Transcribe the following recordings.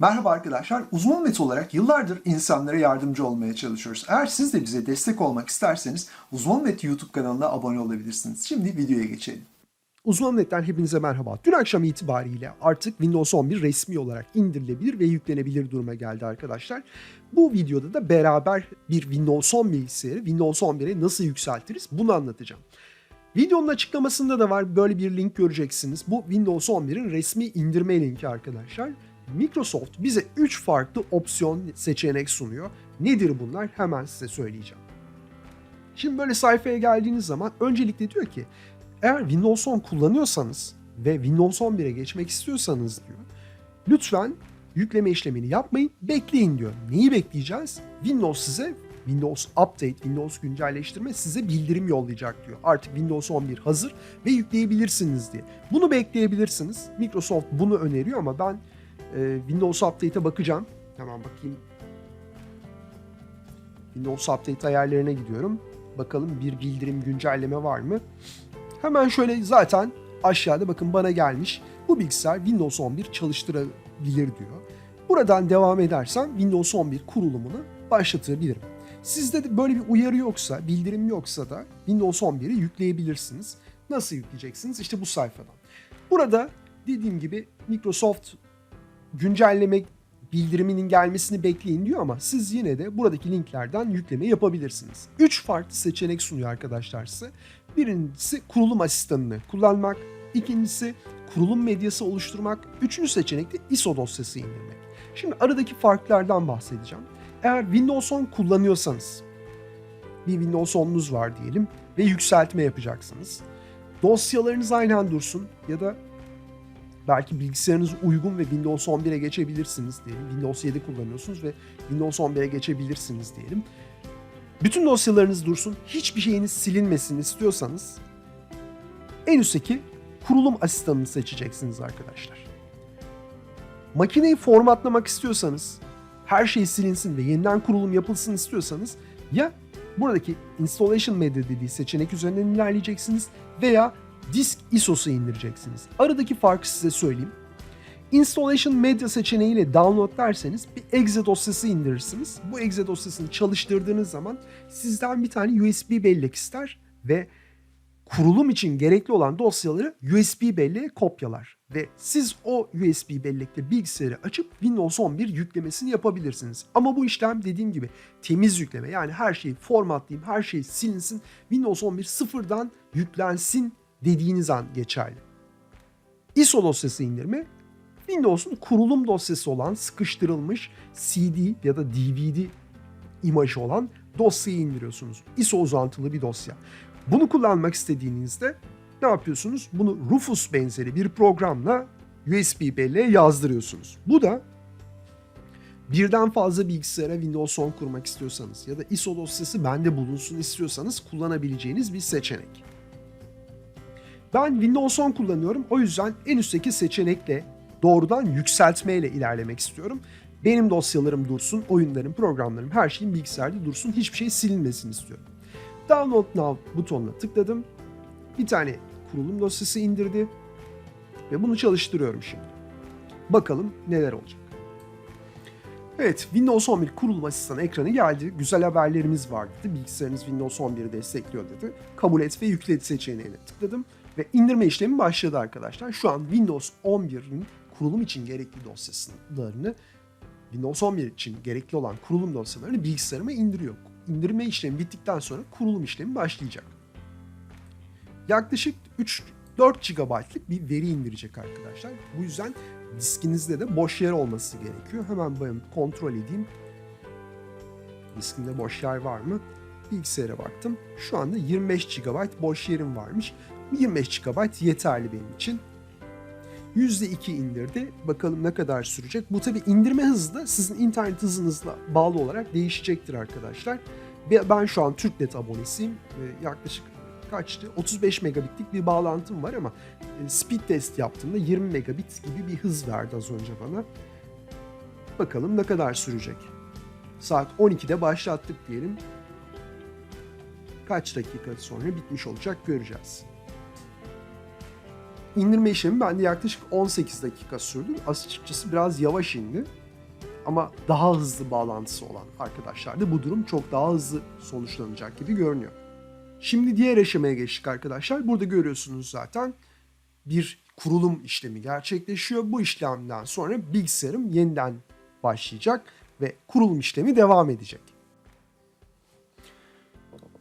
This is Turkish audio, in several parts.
Merhaba arkadaşlar. Uzman Met olarak yıllardır insanlara yardımcı olmaya çalışıyoruz. Eğer siz de bize destek olmak isterseniz Uzman Met YouTube kanalına abone olabilirsiniz. Şimdi videoya geçelim. Uzman Net'ten hepinize merhaba. Dün akşam itibariyle artık Windows 11 resmi olarak indirilebilir ve yüklenebilir duruma geldi arkadaşlar. Bu videoda da beraber bir Windows 10 bilgisayarı Windows 11'e nasıl yükseltiriz bunu anlatacağım. Videonun açıklamasında da var böyle bir link göreceksiniz. Bu Windows 11'in resmi indirme linki arkadaşlar. Microsoft bize 3 farklı opsiyon seçenek sunuyor. Nedir bunlar? Hemen size söyleyeceğim. Şimdi böyle sayfaya geldiğiniz zaman öncelikle diyor ki eğer Windows 10 kullanıyorsanız ve Windows 11'e geçmek istiyorsanız diyor. Lütfen yükleme işlemini yapmayın, bekleyin diyor. Neyi bekleyeceğiz? Windows size Windows Update, Windows güncelleştirme size bildirim yollayacak diyor. Artık Windows 11 hazır ve yükleyebilirsiniz diye. Bunu bekleyebilirsiniz. Microsoft bunu öneriyor ama ben e, Windows Update'e bakacağım. Hemen bakayım. Windows Update ayarlarına gidiyorum. Bakalım bir bildirim güncelleme var mı? Hemen şöyle zaten aşağıda bakın bana gelmiş. Bu bilgisayar Windows 11 çalıştırabilir diyor. Buradan devam edersem Windows 11 kurulumunu başlatabilirim. Sizde de böyle bir uyarı yoksa, bildirim yoksa da Windows 11'i yükleyebilirsiniz. Nasıl yükleyeceksiniz? İşte bu sayfadan. Burada dediğim gibi Microsoft güncelleme bildiriminin gelmesini bekleyin diyor ama siz yine de buradaki linklerden yükleme yapabilirsiniz. 3 farklı seçenek sunuyor arkadaşlar size. Birincisi kurulum asistanını kullanmak, ikincisi kurulum medyası oluşturmak, üçüncü seçenek de ISO dosyası indirmek. Şimdi aradaki farklardan bahsedeceğim. Eğer Windows 10 kullanıyorsanız, bir Windows 10'unuz var diyelim ve yükseltme yapacaksınız. Dosyalarınız aynen dursun ya da belki bilgisayarınız uygun ve Windows 11'e geçebilirsiniz diyelim. Windows 7 kullanıyorsunuz ve Windows 11'e geçebilirsiniz diyelim. Bütün dosyalarınız dursun, hiçbir şeyiniz silinmesin istiyorsanız en üstteki kurulum asistanını seçeceksiniz arkadaşlar. Makineyi formatlamak istiyorsanız, her şey silinsin ve yeniden kurulum yapılsın istiyorsanız ya buradaki installation media dediği seçenek üzerinden ilerleyeceksiniz veya disk ISO'su indireceksiniz. Aradaki farkı size söyleyeyim. Installation Media seçeneğiyle download derseniz bir exe dosyası indirirsiniz. Bu exe dosyasını çalıştırdığınız zaman sizden bir tane USB bellek ister ve kurulum için gerekli olan dosyaları USB belleğe kopyalar. Ve siz o USB bellekle bilgisayarı açıp Windows 11 yüklemesini yapabilirsiniz. Ama bu işlem dediğim gibi temiz yükleme yani her şeyi formatlayayım, her şey silinsin, Windows 11 sıfırdan yüklensin dediğiniz an geçerli. ISO dosyası indirme Windows'un kurulum dosyası olan sıkıştırılmış CD ya da DVD imajı olan dosyayı indiriyorsunuz. ISO uzantılı bir dosya. Bunu kullanmak istediğinizde ne yapıyorsunuz? Bunu Rufus benzeri bir programla USB belleğe yazdırıyorsunuz. Bu da birden fazla bilgisayara Windows 10 kurmak istiyorsanız ya da ISO dosyası bende bulunsun istiyorsanız kullanabileceğiniz bir seçenek. Ben Windows 10 kullanıyorum. O yüzden en üstteki seçenekle doğrudan yükseltmeyle ilerlemek istiyorum. Benim dosyalarım dursun, oyunlarım, programlarım, her şeyim bilgisayarda dursun. Hiçbir şey silinmesin istiyorum. Download Now butonuna tıkladım. Bir tane kurulum dosyası indirdi. Ve bunu çalıştırıyorum şimdi. Bakalım neler olacak. Evet, Windows 11 kurulum asistanı ekranı geldi. Güzel haberlerimiz var dedi. Bilgisayarınız Windows 11'i destekliyor dedi. Kabul et ve yüklet seçeneğine tıkladım. Ve indirme işlemi başladı arkadaşlar. Şu an Windows 11'in kurulum için gerekli dosyalarını Windows 11 için gerekli olan kurulum dosyalarını bilgisayarıma indiriyor. İndirme işlemi bittikten sonra kurulum işlemi başlayacak. Yaklaşık 3-4 GB'lık bir veri indirecek arkadaşlar. Bu yüzden diskinizde de boş yer olması gerekiyor. Hemen ben kontrol edeyim. Diskimde boş yer var mı? Bilgisayara baktım. Şu anda 25 GB boş yerim varmış. 25 GB yeterli benim için. %2 indirdi. Bakalım ne kadar sürecek. Bu tabi indirme hızı da sizin internet hızınızla bağlı olarak değişecektir arkadaşlar. Ben şu an TürkNet abonesiyim. Yaklaşık kaçtı? 35 megabitlik bir bağlantım var ama speed test yaptığımda 20 megabit gibi bir hız verdi az önce bana. Bakalım ne kadar sürecek. Saat 12'de başlattık diyelim. Kaç dakika sonra bitmiş olacak göreceğiz. İndirme işlemi bende yaklaşık 18 dakika sürdü. Açıkçası biraz yavaş indi. ama daha hızlı bağlantısı olan arkadaşlarda bu durum çok daha hızlı sonuçlanacak gibi görünüyor. Şimdi diğer aşamaya geçtik arkadaşlar. Burada görüyorsunuz zaten bir kurulum işlemi gerçekleşiyor. Bu işlemden sonra bilgisayarım yeniden başlayacak ve kurulum işlemi devam edecek.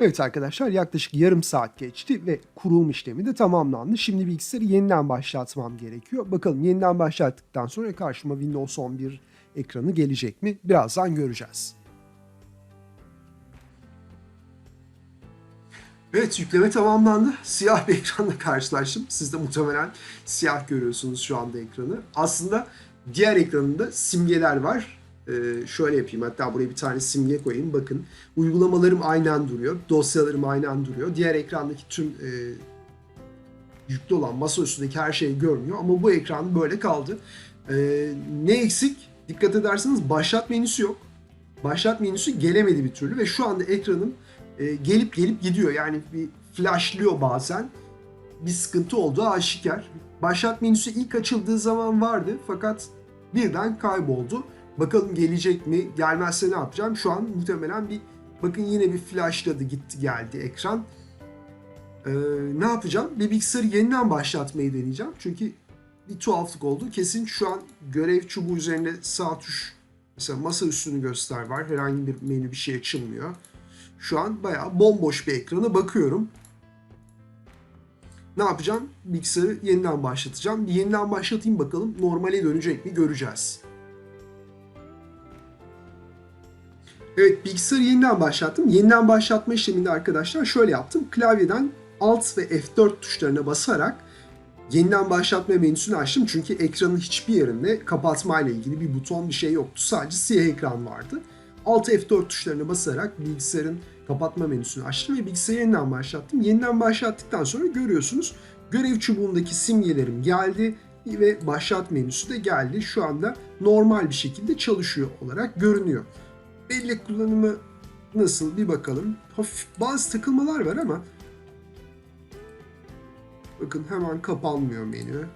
Evet arkadaşlar yaklaşık yarım saat geçti ve kurulum işlemi de tamamlandı. Şimdi bilgisayarı yeniden başlatmam gerekiyor. Bakalım yeniden başlattıktan sonra karşıma Windows 11 ekranı gelecek mi? Birazdan göreceğiz. Evet yükleme tamamlandı. Siyah bir ekranla karşılaştım. Siz de muhtemelen siyah görüyorsunuz şu anda ekranı. Aslında diğer ekranında simgeler var. Ee, şöyle yapayım hatta buraya bir tane simge koyayım. Bakın uygulamalarım aynen duruyor. Dosyalarım aynen duruyor. Diğer ekrandaki tüm e, yüklü olan masa üstündeki her şey görünüyor. Ama bu ekran böyle kaldı. Ee, ne eksik? Dikkat ederseniz başlat menüsü yok. Başlat menüsü gelemedi bir türlü ve şu anda ekranım e, gelip gelip gidiyor. Yani bir flashlıyor bazen. Bir sıkıntı olduğu aşikar. Başlat menüsü ilk açıldığı zaman vardı fakat birden kayboldu. Bakalım gelecek mi? Gelmezse ne yapacağım? Şu an muhtemelen bir bakın yine bir flashladı gitti geldi ekran. Ee, ne yapacağım? Bir bilgisayarı yeniden başlatmayı deneyeceğim. Çünkü bir tuhaflık oldu. Kesin şu an görev çubuğu üzerinde sağ tuş mesela masa üstünü göster var. Herhangi bir menü bir şey açılmıyor. Şu an bayağı bomboş bir ekrana bakıyorum. Ne yapacağım? Bilgisayarı yeniden başlatacağım. Bir yeniden başlatayım bakalım normale dönecek mi göreceğiz. Evet bilgisayarı yeniden başlattım. Yeniden başlatma işleminde arkadaşlar şöyle yaptım. Klavyeden Alt ve F4 tuşlarına basarak yeniden başlatma menüsünü açtım. Çünkü ekranın hiçbir yerinde kapatma ile ilgili bir buton bir şey yoktu. Sadece siyah ekran vardı. Alt F4 tuşlarına basarak bilgisayarın kapatma menüsünü açtım ve bilgisayarı yeniden başlattım. Yeniden başlattıktan sonra görüyorsunuz görev çubuğundaki simgelerim geldi ve başlat menüsü de geldi. Şu anda normal bir şekilde çalışıyor olarak görünüyor. Bellek kullanımı nasıl bir bakalım. Hafif bazı takılmalar var ama bakın hemen kapanmıyor menü.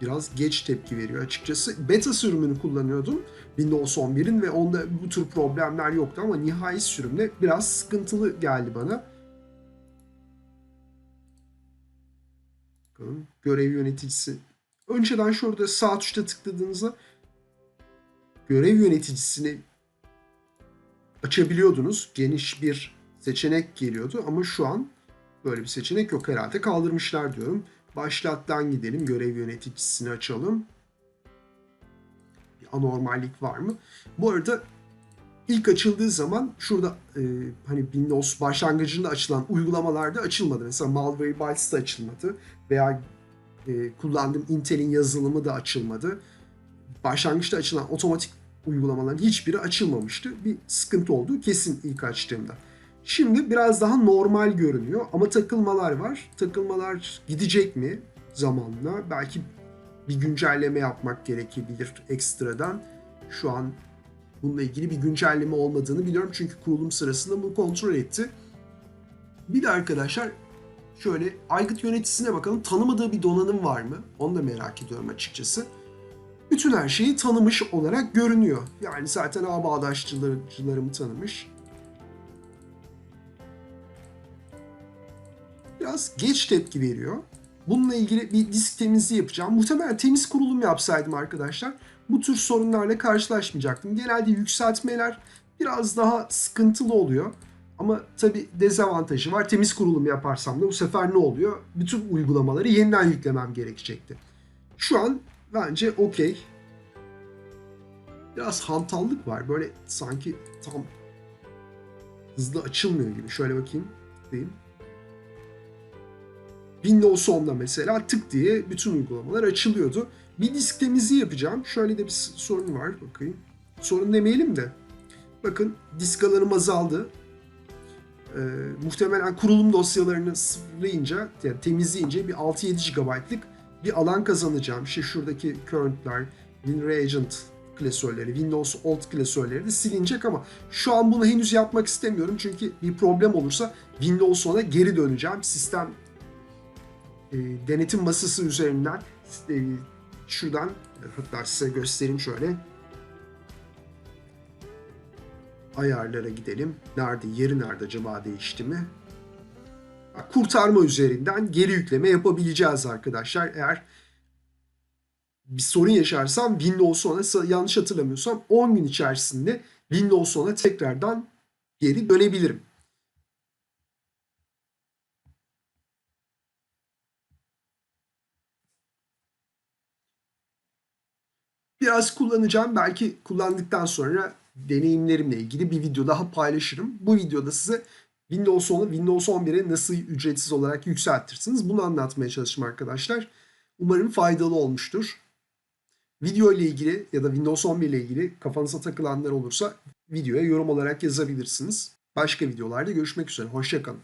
Biraz geç tepki veriyor açıkçası. Beta sürümünü kullanıyordum Windows 11'in ve onda bu tür problemler yoktu ama nihai sürümde biraz sıkıntılı geldi bana. Bakalım görev yöneticisi. Önceden şurada sağ tuşta tıkladığınızda görev yöneticisini açabiliyordunuz. Geniş bir seçenek geliyordu ama şu an böyle bir seçenek yok herhalde. Kaldırmışlar diyorum. Başlattan gidelim. Görev yöneticisini açalım. Bir anormallik var mı? Bu arada ilk açıldığı zaman şurada e, hani Windows başlangıcında açılan uygulamalarda açılmadı. Mesela Malwarebytes da açılmadı. Veya e, kullandığım Intel'in yazılımı da açılmadı. Başlangıçta açılan otomatik uygulamaların hiçbiri açılmamıştı. Bir sıkıntı olduğu kesin ilk açtığımda. Şimdi biraz daha normal görünüyor ama takılmalar var. Takılmalar gidecek mi zamanla? Belki bir güncelleme yapmak gerekebilir ekstradan. Şu an bununla ilgili bir güncelleme olmadığını biliyorum çünkü kurulum sırasında bunu kontrol etti. Bir de arkadaşlar şöyle aygıt yöneticisine bakalım. Tanımadığı bir donanım var mı? Onu da merak ediyorum açıkçası. Bütün her şeyi tanımış olarak görünüyor. Yani zaten ağ bağdaşçılarımı tanımış. Biraz geç tepki veriyor. Bununla ilgili bir disk temizliği yapacağım. Muhtemelen temiz kurulum yapsaydım arkadaşlar bu tür sorunlarla karşılaşmayacaktım. Genelde yükseltmeler biraz daha sıkıntılı oluyor. Ama tabi dezavantajı var. Temiz kurulum yaparsam da bu sefer ne oluyor? Bütün uygulamaları yeniden yüklemem gerekecekti. Şu an bence okey. Biraz hantallık var. Böyle sanki tam hızlı açılmıyor gibi. Şöyle bakayım. Diyeyim. Windows 10'da mesela tık diye bütün uygulamalar açılıyordu. Bir disk temizliği yapacağım. Şöyle de bir sorun var. Bakayım. Sorun demeyelim de. Bakın disk alanım azaldı. Ee, muhtemelen kurulum dosyalarını sıfırlayınca, yani temizleyince bir 6-7 GB'lık bir alan kazanacağım. İşte şuradaki current'lar, WinReagent klasörleri, Windows Old klasörleri de silinecek ama şu an bunu henüz yapmak istemiyorum. Çünkü bir problem olursa Windows 10'a geri döneceğim. Sistem e, denetim masası üzerinden e, şuradan Hatta size göstereyim şöyle. Ayarlara gidelim. Nerede? Yeri nerede acaba değişti mi? Kurtarma üzerinden geri yükleme yapabileceğiz arkadaşlar. Eğer bir sorun yaşarsam Windows 10'a yanlış hatırlamıyorsam 10 gün içerisinde Windows 10'a tekrardan geri dönebilirim. Biraz kullanacağım. Belki kullandıktan sonra deneyimlerimle ilgili bir video daha paylaşırım. Bu videoda size Windows 10'u Windows 11'e nasıl ücretsiz olarak yükseltirsiniz bunu anlatmaya çalıştım arkadaşlar. Umarım faydalı olmuştur. Video ile ilgili ya da Windows 11 ile ilgili kafanıza takılanlar olursa videoya yorum olarak yazabilirsiniz. Başka videolarda görüşmek üzere. Hoşçakalın.